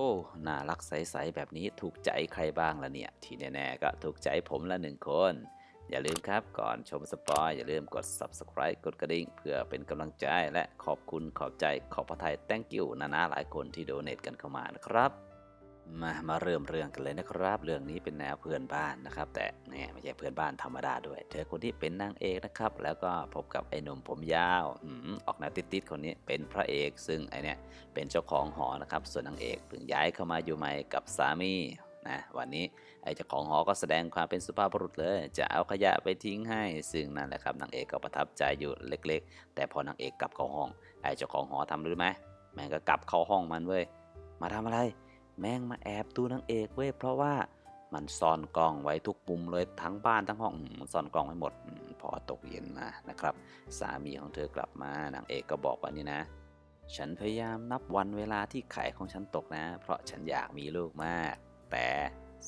อ้ น่ารักใส ๆ แบบนี้ถูกใจใครบ้างล่ะเนี่ย ที่แน่ ๆ ก็ถูกใจผมละหนึ่งคน อย่าลืมครับก่อนชมสปอยอย่าลืมกด subscribe กดกระดิ่ง เพื่อเป็นกำลังใจและขอบคุณขอบใจขอบพระทัย thank you นานาหลายคนที่โดเน a กันเข้ามานะครับ มามาเริ่มเรื่องกันเลยนะครับ เรื่องนี้เป็นแนวเพื่อนบ้านนะครับ แต่เนี่ยไม่ใช่เพื่อนบ้านธรรมดาด้วย เธอคนที่เป็นนางเอกนะครับ แล้วก็พบกับไอ้หนุ่มผมยาวอออกแนวติดๆคนนี้เป็นพระเอก ซึ่งไอเนี่ยเป็นเจ้าของหอนะครับ ส่วนนางเอกเพิ่งย้ายเข้ามาอยู่ใหม่กับสามีนะวันนี้ไอ้เจ้าของหอก็แสดงความเป็นสุภาพบุรุษเลย จะเอาขยะไปทิ้งให้ ซึ่งนั่นแหละครับนางเอกก็ประทับใจอยู่เล็ก ๆ แต่พอนางเอกกลับเข้าห้อง ไอ้เจ้าของหอทำรู้ไหมแม่งก็กลับเข้าห้องมันเว้ยมาทำอะไร แม่งมาแอบดูนางเอกเว้ยเพราะว่ามันซ่อนกล้องไว้ทุกมุมเลยทั้งบ้านทั้งห้องซ่อนกล้องไว้หมด พอตกเย็นมานะครับ สามีของเธอกลับมานางเอกก็บอกว่านี่นะ ฉันพยายามนับวันเวลาที่ไข่ของฉันตกนะ เพราะฉันอยากมีลูกมาก แต่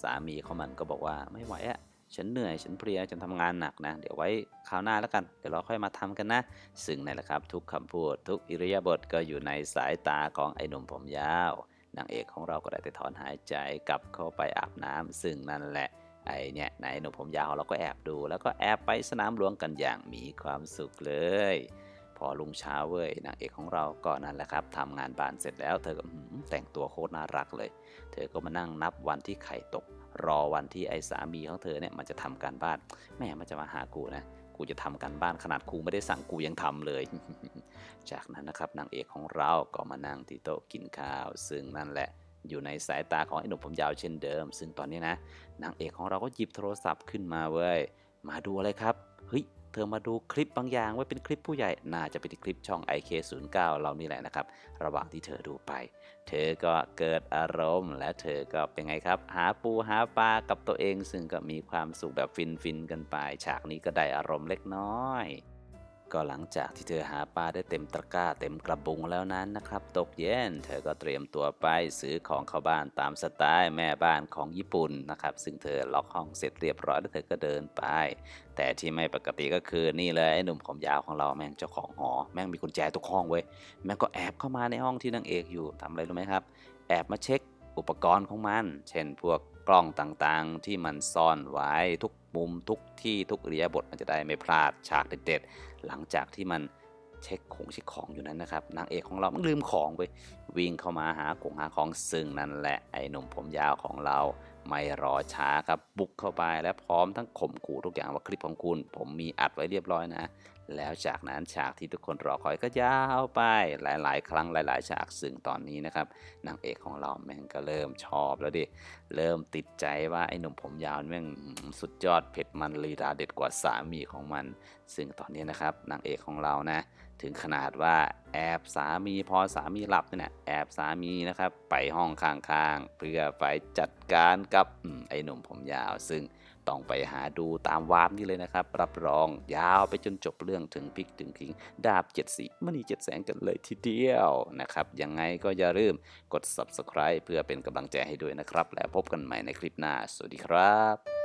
สามีของมันก็บอกว่าไม่ไหวอะฉันเหนื่อยฉันเพลียฉันทำงานหนักนะ เดี๋ยวไว้คราวหน้าแล้วกัน เดี๋ยวเราค่อยมาทำกันนะ ซึ่งนั่นแหละครับ ทุกคำพูด ทุกอิริยาบถก็อยู่ในสายตาของไอ้หนุ่มผมยาว นางเอกของเราก็ได้แต่ถอนหายใจกลับเข้าไปอาบน้ำซึ่งนั่นแหละไอเนี่ยนายหนุ่มผมยาวเราก็แอบดู แล้วก็แอบไปสนามหลวงกันอย่างมีความสุขเลย พอลุงเช้าเว้ยนางเอกของเราก็นั่นแหละครับทำงานบ้านเสร็จแล้ว เธอก็แต่งตัวโคตรน่ารักเลย เธอก็มานั่งนับวันที่ไข่ตก รอวันที่ไอ้สามีของเธอเนี่ยมันจะทำการบ้านแม่มันจะมาหากูนะกูจะทำการบ้านขนาดครูไม่ได้สั่งกูยังทำเลย จากนั้นนะครับนางเอกของเราก็มานั่งที่โต๊ะกินข้าว ซึ่งนั่นแหละอยู่ในสายตาของไอ้หนุ่มผมยาวเช่นเดิม ซึ่งตอนนี้นะนางเอกของเราก็หยิบโทรศัพท์ขึ้นมาเว้ยมาดูอะไรครับเฮ้ยเธอมาดูคลิปบางอย่างไว้เป็นคลิปผู้ใหญ่ น่าจะเป็นคลิปช่อง IK09 เรานี่แหละนะครับ ระหว่างที่เธอดูไป เธอก็เกิดอารมณ์ และเธอก็เป็นไงครับ หาปูหาปลากับตัวเอง ซึ่งก็มีความสุขแบบฟินฟินๆกันไป ฉากนี้ก็ได้อารมณ์เล็กน้อย ก็หลังจากที่เธอหาปลาได้เต็มตะกร้าเต็มกระบุงแล้วนั้นนะครับ ตกเย็นเธอก็เตรียมตัวไปซื้อของเข้าบ้านตามสไตล์แม่บ้านของญี่ปุ่นนะครับ ซึ่งเธอล็อกห้องเสร็จเรียบร้อยแล้วเธอก็เดินไป แต่ที่ไม่ปกติก็คือนี่เลยไอ้หนุ่มผมยาวของเราแม่งเจ้าของหอ แม่งมีกุญแจทุกห้องเว้ยแม่งก็แอบเข้ามาในห้องที่นางเอกอยู่ทำอะไรรู้ไหมครับ แอบมาเช็ค อุปกรณ์ของมัน เช่นพวกกล้องต่างๆ ที่มันซ่อนไว้ทุกมุมทุกที่ทุกเรียบทมันจะได้ไม่พลาดฉากเด็ดๆ หลังจากที่มันเช็คของเช็คของอยู่นั้นนะครับนางเอกของเรามันลืมของไปวิ่งเข้ามาหาของหาของซึ่งนั่นแหละไอ้หนุ่มผมยาวของเรา ไม่รอช้าครับบุกเข้าไปและพร้อมทั้งข่มขู่ทุกอย่างว่าคลิปของคุณ ผมมีอัดไว้เรียบร้อยนะ แล้วจากนั้นฉากที่ทุกคนรอคอยก็ยาวไปหลาย ๆ ครั้งหลาย ๆ ฉากซึ่งตอนนี้นะครับนางเอกของเราแม่งก็เริ่มชอบแล้วดิเริ่มติดใจว่าไอ้หนุ่มผมยาวแม่งสุดยอดเผ็ดมันลีลาเด็ดกว่าสามีของมัน ซึ่งตอนนี้นะครับนางเอกของเรานะ ถึงขนาดว่า แอบสามีพอสามีหลับเนี่ยแอบสามีนะครับ ไปห้องข้างๆ เพื่อไปจัดการกับอไอ้หนุ่มผมยาว ซึ่งต้องไปหาดูตามวาร์ปนี่เลยนะครับ รับรองยาวไปจนจบเรื่องถึงพริกถึงขิง ดาบเจ็ดสีมณีเจ็ดแสงกันเลยทีเดียวนะครับ ยังไงก็อย่าลืมกด subscribe เพื่อเป็นกำลังใจให้ด้วยนะครับ แล้วพบกันใหม่ในคลิปหน้า สวัสดีครับ